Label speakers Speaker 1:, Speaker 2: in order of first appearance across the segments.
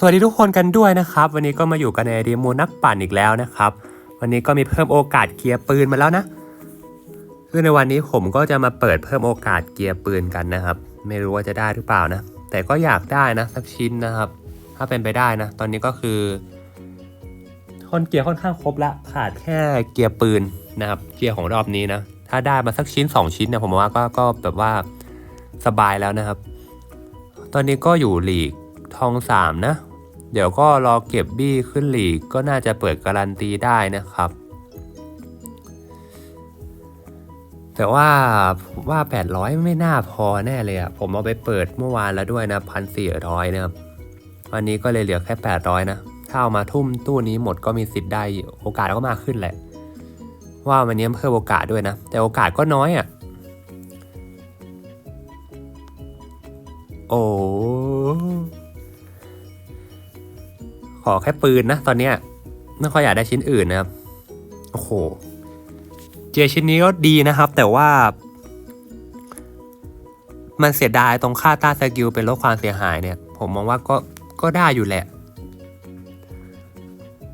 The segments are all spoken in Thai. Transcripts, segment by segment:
Speaker 1: สวัสดีทุกคนกันด้วยนะครับ วันนี้ก็มาอยู่กันในรีมูนักปั่นอีกแล้วนะครับ วันนี้ก็มีเพิ่มโอกาสเกียร์ปืนมาแล้วนะคือในวันนี้ผมก็จะมาเปิดเพิ่มโอกาสเกียร์ปืนกันนะครับ ไม่รู้ว่าจะได้หรือเปล่านะ แต่ก็อยากได้นะสักชิ้นนะครับ ถ้าเป็นไปได้นะ ตอนนี้ก็คือคอนเกียร์ค่อนข้างครบละขาดแค่เกียร์ปืนนะครับเกียร์ของรอบนี้นะ ถ้าได้มาสักชิ้น 2 ชิ้นเนี่ยผมว่าก็ก็แบบว่าสบายแล้วนะครับ ตอนนี้ก็อยู่หลีกทองสามนะ เดี๋ยวก็รอเก็บบี้ขึ้นหลีกก็น่าจะเปิดการันตีได้นะครับ แต่ว่าว่า 800 ไม่น่าพอแน่เลยอะผมเอาไปเปิดเมื่อวานแล้วด้วยนะพันสี่ร้อยนะครับ วันนี้ก็เลยเหลือแค่ 800 นะ ถ้าเอามาทุ่มตู้นี้หมดก็มีสิทธิ์ได้โอกาสก็มากขึ้นแหละ ว่าวันนี้เพิ่มโอกาสด้วยนะ แต่โอกาสก็น้อยอะ่ะโอ้ อแค่ปืนนะ ตอนเนี้ยไม่ค่อยอยากได้ชิ้นอื่นนะครับ โอ้โห เจชิ้นนี้ก็ดีนะครับ แต่ว่า มันเสียดายตรงค่าต้าสกิลเป็นลดความเสียหายเนี่ย ผมมองว่าก็ก็ได้อยู่แหละ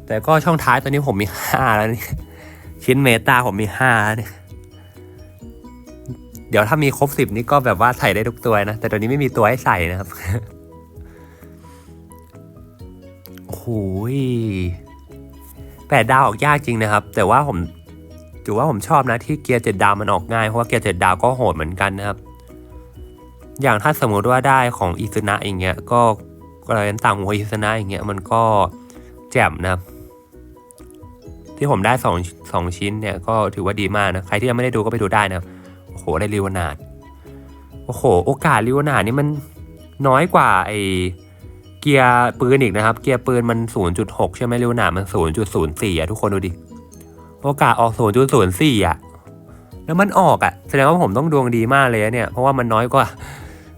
Speaker 1: แต่ก็ช่องท้ายตอนนี้ผมมีห้าแล้วนี่ชิ้นเมตาผมมีห้าแล้วเนี่ยเดี๋ยวถ้ามีครบสิบนี่ก็แบบว่าใส่ได้ทุกตัวนะ แต่ตัวนี้ไม่มีตัวให้ใส่นะครับ หยแปดดาวออกยากจริงนะครับ แต่ว่าผมถือว่าผมชอบนะที่เกียร์เจ็ดดาวมันออกง่ายเพราะว่าเกียร์เจ็ดดาวก็โหดเหมือนกันนะครับ อย่างถ้าสมมุติว่าได้ของอิซุนะอย่างเงี้ยก็อะไรต่างหัวอิซุนะอย่างเงี้ยมันก็แจ่มนะครับ ที่ผมได้สองสองชิ้นเนี่ยก็ถือว่าดีมากนะใครที่ยังไม่ได้ดูก็ไปดูได้นะโอ้โหได้ริวนาดโอ้โห โอกาสริวนาดนี่มันน้อยกว่าไอ เกียร์ปืนอีกนะครับ เกียร์ปืนมัน 0.6 ใช่ไหมริวนามัน 0.04อะทุกคนดูดิ โอกาสออก 0.04 อะ แล้วมันออกอะ แสดงว่าผมต้องดวงดีมากเลยเนี่ย เพราะว่ามันน้อยกว่า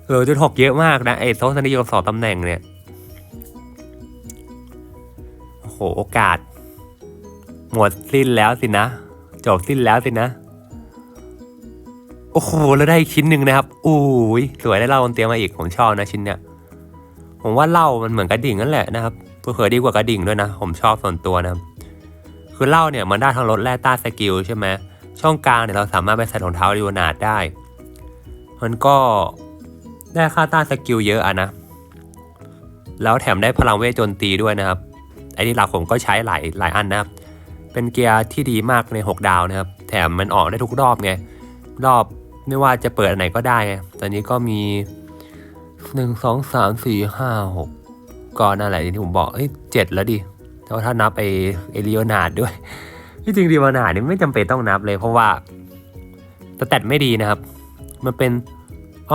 Speaker 1: เออจุดหกเยอะมากนะไอ้โซสนิยมสองตำแหน่งเนี่ย โอ้โห โอกาส หมดสิ้นแล้วสินะ จบสิ้นแล้วสินะ โอ้โห แล้วได้ชิ้นหนึ่งนะครับ อุ้ยสวยได้เล่าบนเตียงมาอีก ผมชอบนะชิ้นเนี้ย ผมว่าเหล้ามันเหมือนกระดิ่งนั่นแหละนะครับเผื่อดีกว่ากระดิ่งด้วยนะ ผมชอบส่วนตัวนะคือเหล้าเนี่ยมันได้ทั้งรถแร่ต้าสกิลใช่ไหมช่องกลางเนี่ยเราสามารถไปใส่รองเท้าริวนาดได้ มันก็ได้ค่าต้าสกิลเยอะอะนะ แล้วแถมได้พลังเวทโจนตีด้วยนะครับ ไอ้ที่หลักผมก็ใช้หลายหลายอันนะครับ เป็นเกียร์ที่ดีมากใน 6 ดาวนะครับ แถมมันออกได้ทุกรอบไง รอบไม่ว่าจะเปิดอันไหนก็ได้ ตอนนี้ก็มี 1 2 3 4 5 6ก็นั่นแหละที่ผมบอกเฮ้ยเจ็ดแล้วดิแต่ว่าถ้านับไอเอลิโอนาดด้วยที่จริงดีวานาดนี่ไม่จำเป็นต้องนับเลยเพราะว่าสแตทไม่ดีนะครับ มันเป็นเอ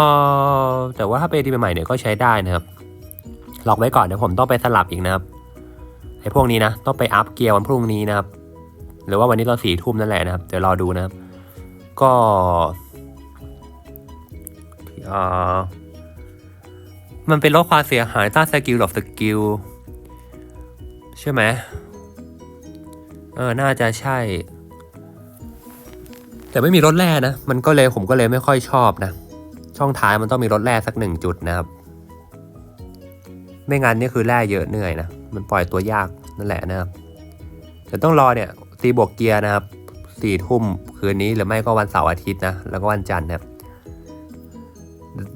Speaker 1: อแต่ว่าถ้าเป็นทีใหม่เนี่ยก็ใช้ได้นะครับล็อกไว้ก่อนเดี๋ยวผมต้องไปสลับอีกนะครับไอ้พวกนี้นะต้องไปอัพเกียร์วันพรุ่งนี้นะครับ หรือว่าวันนี้เราสี่ทุ่มนั่นแหละนะครับเดี๋ยวรอดูนะครับ ก็เอ่อ มันเป็นลดความเสียหายต้านสกิลหลบสกิลใช่ไหมเออ น่าจะใช่ แต่ไม่มีรถแร่นะ มันก็เลยผมก็เลยไม่ค่อยชอบนะ ช่องท้ายมันต้องมีรถแร่สักหนึ่งจุดนะครับ ไม่งั้นนี่คือแร่เยอะเหนื่อยนะ มันปล่อยตัวยากนั่นแหละนะครับแต่ต้องรอเนี่ยตีบวกเกียร์นะครับสี่ทุ่มคืนนี้หรือไม่ก็วันเสาร์อาทิตย์นะ แล้วก็วันจันทร์นะครับ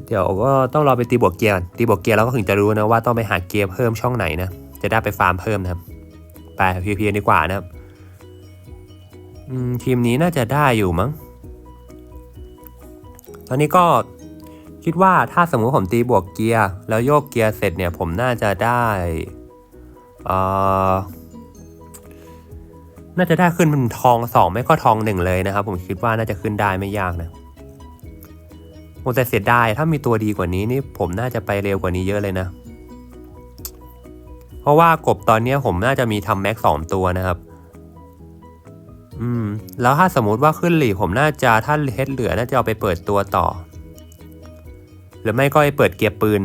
Speaker 1: เดี๋ยวก็ต้องรอไปตีบวกเกียร์ก่อนตีบวกเกียร์แล้วก็ถึงจะรู้นะว่าต้องไปหาเกียร์เพิ่มช่องไหนนะจะได้ไปฟาร์มเพิ่มนะครับไปพีพีดีกว่านะครับทีมนี้น่าจะได้อยู่มั้ง ตอนนี้ก็คิดว่าถ้าสมมุติผมตีบวกเกียร์แล้วโยกเกียร์เสร็จเนี่ยผมน่าจะได้น่าจะได้ขึ้นเป็นทองสองไม่ก็ทองหนึ่งเลยนะครับ ผมคิดว่าน่าจะขึ้นได้ไม่ยากนะ โอ้แต่เสียดายถ้ามีตัวดีกว่านี้นี่ผมน่าจะไปเร็วกว่านี้เยอะเลยนะ เพราะว่ากบตอนนี้ผมน่าจะมีทำแม็กสองตัวนะครับ อืม แล้วถ้าสมมติว่าขึ้นหลีผมน่าจะถ้าเฮดเหลือน่าจะเอาไปเปิดตัวต่อ หรือไม่ก็ไปเปิดเกียร์ปืน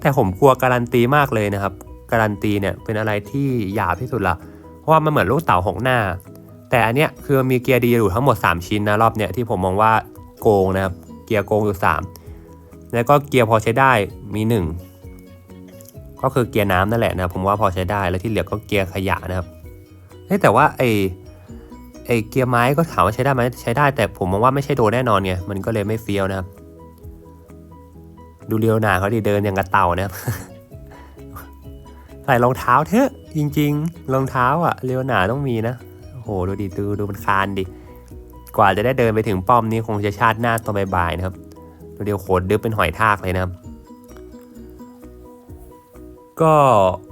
Speaker 1: แต่ผมกลัวการันตีมากเลยนะครับ การันตีเนี่ยเป็นอะไรที่หยาบที่สุดละเพราะว่ามันเหมือนลูกเต่าหกหน้า แต่อันเนี้ยคือมีเกียร์ดีอยู่ทั้งหมด 3 ชิ้นนะรอบเนี้ยที่ผมมองว่าโกงนะครับ เกียร์โกงอยู่ 3 แล้วก็เกียร์พอใช้ได้มี 1 ก็คือเกียร์น้ำนั่นแหละนะผมว่าพอใช้ได้แล้วที่เหลือก็เกียร์ขยะนะครับเฮ้แต่ว่าไอไอเกียร์ไม้ก็ถามว่าใช้ได้ไหมใช้ได้แต่ผมมองว่าไม่ใช่โดแน่นอนไงมันก็เลยไม่เฟี้ยวนะครับ ดูเรียวหนาเขาดิเดินอย่างกระเต่านะครับใส่รองเท้าเถอะจริง ๆ รองเท้าอะเรียวหนาต้องมีนะโอ้โหดูดิดูดูมันคานดิ กว่าจะได้เดินไปถึงป้อมนี้คงจะชาติหน้าตอนบ่ายๆนะครับเดียวโคตรดึบเป็นหอยทากเลยนะครับ ก็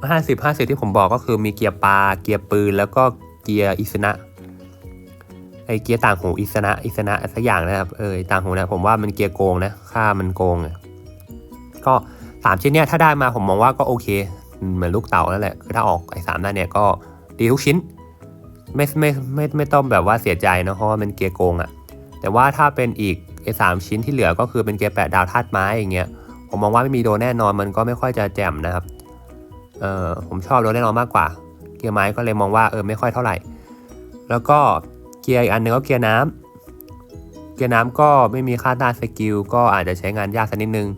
Speaker 1: ห้าสิบห้าสิบที่ผมบอกก็คือมีเกียร์ปลาเกียร์ปืน แล้วก็เกียร์อิสนะไอเกียร์ต่างหูอิสนะอิสนะสักอย่างนะครับเออต่างหูนะผมว่ามันเกียร์โกงนะค่ามันโกงอะก็สามชิ้นเนี้ยถ้าได้มาผมมองว่าก็โอเคเหมือนลูกเต่านั่นแหละคือถ้าออกไอ้สามนั่นเนี่ยก็ดีทุกชิ้น ไม่ไม่ไม่ไม่ต้องแบบว่าเสียใจเนะเพราะว่ามันเกียร์โกงอะแต่ว่าถ้าเป็นอีกไอ้สามชิ้นที่เหลือก็คือเป็นเกียร์แปดดาวธาตุไม้อย่างเงี้ยผมมองว่าไม่มีโดนแน่นอนมันก็ไม่ค่อยจะแจ่มนะครับเออผมชอบรถแน่นอนมากกว่า เกียร์ไม้ก็เลยมองว่าเออไม่ค่อยเท่าไหร่ แล้วก็เกียร์อีกอันหนึงก็เกียร์น้ำเกียร์น้ำก็ไม่มีค่าต้านสกิลก็อาจจะใช้งานยากสักนิดนึง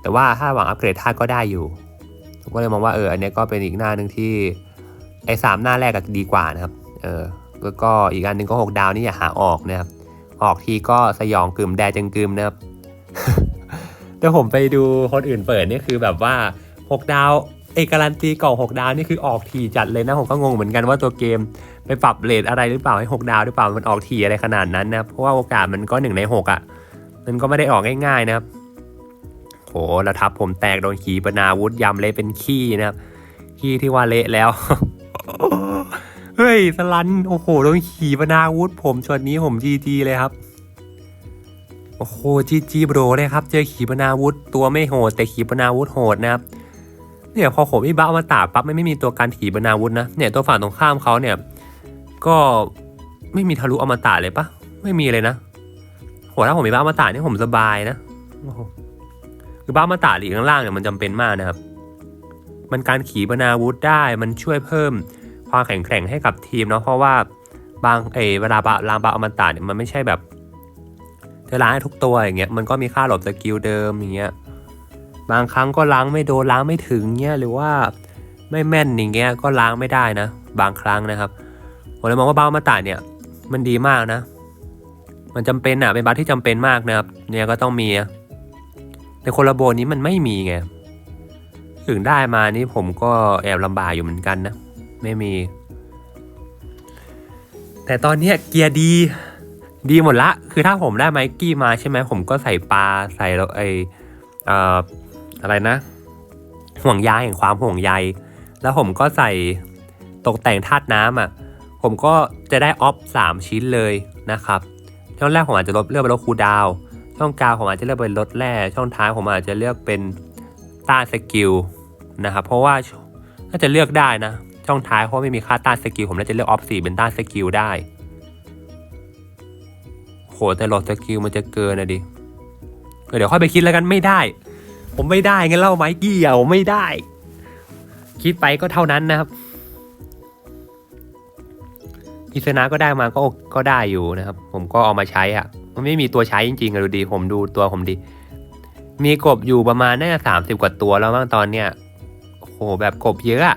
Speaker 1: แต่ว่าถ้าหวังอัปเกรดท่าก็ได้อยู่ผมก็เลยมองว่าเอออันนี้ก็เป็นอีกหน้าหนึ่งที่ ไอ้สามหน้าแรกก็ดีกว่านะครับ เออแล้วก็อีกอันหนึ่งก็หกดาวนี่อย่าหาออกนะครับ ออกทีก็สยองกึมแดจังกึมนะครับ แต่ผมไปดูคนอื่นเปิดนี่คือแบบว่า 6 ดาวเอกการันตีกล่อง 6 ดาวนี่คือออกทีจัดเลยนะผมก็งงเหมือนกันว่าตัวเกมไปปรับเรทอะไรหรือเปล่าให้ 6 ดาวหรือเปล่ามันออกทีอะไรขนาดนั้นนะเพราะว่าโอกาสมันก็หนึ่งใน6อะ่ะ มันก็ไม่ได้ออกง่ายๆนะครับโหแล้วทับผมแตกโดนขีปนาวุธยำเละเป็นขี้นะครับขี้ที่ว่าเละแล้ว เฮ้ยสลัน โอ้โหโดนขี่ปนาวุธผมช็อตนี้ผมจีจีเลยครับ โอ้โหจีจีโบรเลยครับ เจอขี่ปนาวุธตัวไม่โหด แต่ขี่ปนาวุธโหดนะครับ เนี่ยพอผมอีบ้ามาตาปั๊บไม่ไม่มีตัวการขี่ปนาวุธนะ เนี่ยตัวฝั่งตรงข้ามเขาเนี่ย ก็ไม่มีทะลุอมตะเลยปะไม่มีเลยนะโหถ้าผมมีบ้าอมตะนี่ผมสบายนะโอ้โหคือบ้าอมตะหลีกข้างล่างเนี่ยมันจำเป็นมากนะครับ มันการขี่ปนาวุธได้มันช่วยเพิ่ม ความแข็งแกร่งให้กับทีมเนาะเพราะว่าบางเอเวลาบาลางบาอมันตะเนี่ยมันไม่ใช่แบบจะล้างให้ทุกตัวอย่างเงี้ยมันก็มีค่าหลบสกิลเดิมอย่างเงี้ยบางครั้งก็ล้างไม่โดนล้างไม่ถึงเงี้ยหรือว่าไม่แม่นอย่างเงี้ยก็ล้างไม่ได้นะ บางครั้งนะครับผมเลยมองว่าบ้ามาตาเนี่ยมันดีมากนะ มันจำเป็นอะเป็นบัฟที่จำเป็นมากนะครับ เนี่ยก็ต้องมีในคนละโบนนี้มันไม่มีไงถึงได้มานี่ผมก็แอบลำบากอยู่เหมือนกันนะ ไม่มี แต่ตอนเนี้ยเกียร์ดี ดีหมดละ คือถ้าผมได้ไมกี้มาใช่ไหมผมก็ใส่ปลาใส่ลไอเอ่ออะไรนะ ห่วงใยแห่งความห่วงใย แล้วผมก็ใส่ตกแต่งธาตุน้ำอะ ผมก็จะได้ออฟสามชิ้นเลยนะครับช่องแรกผมอาจจะลดเลือกเป็นลดคูดาว ช่องกลางผมอาจจะเลือกเป็นลดแร่ช่องท้ายผมอาจจะเลือกเป็นต้านสกิลนะครับ เพราะว่าน่าจะเลือกได้นะ ช่องท้ายเพราะไม่มีค่าต้านสกิลผมน่าจะเลือกออฟสี่เป็นต้านสกิลได้โหแต่หลดสกิลมันจะเกินนะดิเดี๋ยวค่อยไปคิดแล้วกันไม่ได้ ผมไม่ได้งั้นเล่าไมกี้อะผมไม่ได้ คิดไปก็เท่านั้นนะครับอิสนาก็ได้มาก็ก็ได้อยู่นะครับ ผมก็เอามาใช้อะ มันไม่มีตัวใช้จริงๆอะดูดี ผมดูตัวผมดี มีกบอยู่ประมาณน่าจะสามสิบกว่าตัวแล้วบ้างตอนเนี้ยโหแบบกบเยอะอะ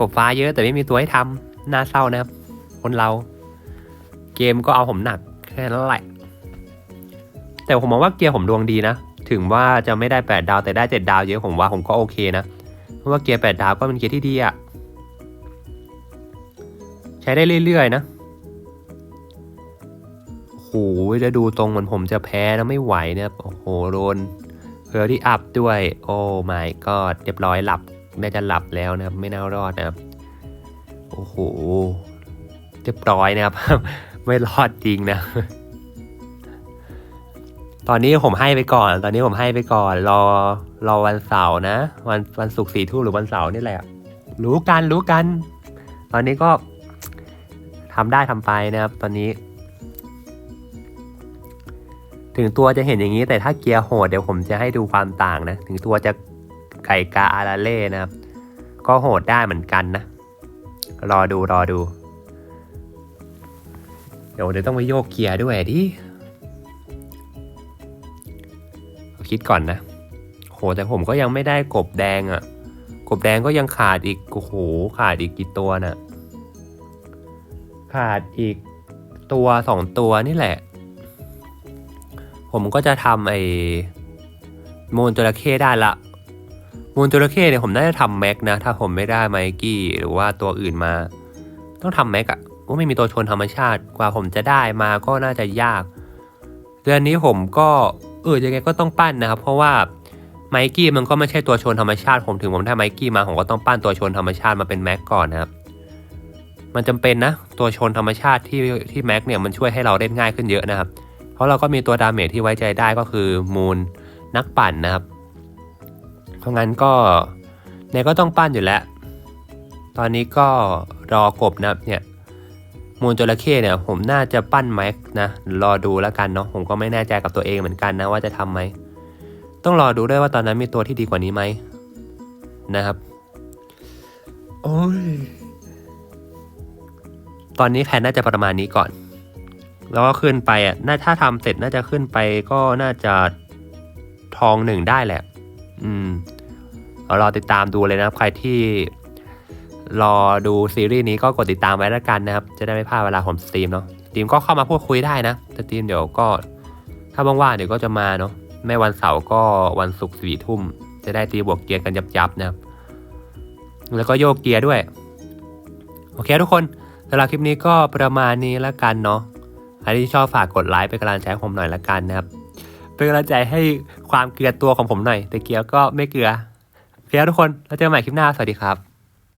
Speaker 1: กบฟ้าเยอะแต่ไม่มีตัวให้ทำน่าเศร้านะครับ คนเรา เกมก็เอาผมหนักแค่นั้นแหละแต่ผมมองว่าเกียร์ผมดวงดีนะ ถึงว่าจะไม่ได้ 8 ดาวแต่ได้ 7 ดาวเยอะผมว่าผมก็โอเคนะ เพราะว่าเกียร์ 8 ดาวก็เป็นเกียร์ที่ดีอะใช้ได้เรื่อยๆนะโอ้โหจะดูตรงเหมือนผมจะแพ้นะไม่ไหวนะครับโอ้โหโดนเพอที่อัพด้วย โอ้ my god เรียบร้อยหลับ น่าจะหลับแล้วนะครับ ไม่น่ารอดนะครับ โอ้โหเรียบร้อยนะครับ ไม่รอดจริงนะ ตอนนี้ผมให้ไปก่อน ตอนนี้ผมให้ไปก่อน รอรอวันเสาร์นะ วันวันศุกร์สี่ทุ่มหรือวันเสาร์นี่แหละ รู้กันรู้กัน ตอนนี้ก็ทำได้ทำไปนะครับ ตอนนี้ถึงตัวจะเห็นอย่างนี้แต่ถ้าเกียร์โหดเดี๋ยวผมจะให้ดูความต่างนะ ถึงตัวจะ ไก่กาอาราเล่นะครับ ก็โหดได้เหมือนกันนะ รอดูรอดู เดี๋ยวเดี๋ยวต้องไปโยกเกียร์ด้วยดิคิดก่อนนะโหแต่ผมก็ยังไม่ได้กบแดงอะ่ะ กบแดงก็ยังขาดอีกโอ้โหขาดอีกกี่ตัวน่ะขาดอีกตัวสองตัวนี่แหละ ผมก็จะทำไอ้มูลจระเข้ได้ละ มูลจระเข้เนี่ยผมน่าจะทำแม็กนะ ถ้าผมไม่ได้ไมกี้หรือว่าตัวอื่นมา ต้องทำแม็กอะว่าไม่มีตัวชนธรรมชาติกว่าผมจะได้มาก็น่าจะยากเดือนนี้ผมก็เออยังไงก็ต้องปั้นนะครับ เพราะว่าไมกี้มันก็ไม่ใช่ตัวชนธรรมชาติผมถึงผมได้ไมกี้มาผมก็ต้องปั้นตัวชนธรรมชาติมาเป็นแม็กก่อนนะครับมันจำเป็นนะตัวชนธรรมชาติที่ที่แม็กเนี่ยมันช่วยให้เราเล่นง่ายขึ้นเยอะนะครับ เพราะเราก็มีตัวดาเมจที่ไว้ใจได้ก็คือมูลนักปั่นนะครับ ราะงั้นก็เนี่ยก็ต้องปั้นอยู่แล้ว ตอนนี้ก็รอกบนะครับเนี่ยมูลจระเข้เนี่ยผมน่าจะปั้นแม็กนะรอดูแล้วกันเนาะผมก็ไม่แน่ใจกับตัวเองเหมือนกันนะว่าจะทำไหมต้องรอดูด้วยว่าตอนนั้นมีตัวที่ดีกว่านี้ไหมนะครับ โอ้ยตอนนี้แผนน่าจะประมาณนี้ก่อน แล้วก็ขึ้นไปอะน่าถ้าทำเสร็จน่าจะขึ้นไปก็น่าจะทองหนึ่งได้แหละ อืมเรอติดตามดูเลยนะครับ ใครที่รอดูซีรีส์นี้ก็กดติดตามไว้แล้วกันนะครับ จะได้ไม่พลาดเวลาผมสตรีมเนาะสตรีมก็เข้ามาพูดคุยได้นะสตรีมเดี๋ยวก็ ถ้าว่างๆเดี๋ยวก็จะมาเนาะไม่วันเสาร์ก็วันศุกร์สี่ทุ่ม จะได้ตีบวกเกียร์กันยับๆนะครับ แล้วก็โยกเกียร์ด้วย โอเคทุกคนสำหรับคลิปนี้ก็ประมาณนี้แล้วกันเนาะใครที่ชอบฝากกดไลค์เป็นกำลังใจให้ผมหน่อยละกันนะครับ เป็นกำลังใจให้ความเกลือตัวของผมหน่อย แต่เกียร์ก็ไม่เกลือ โอเคครับทุกคน แล้วเจอกันใหม่คลิปหน้า สวัสดีครับ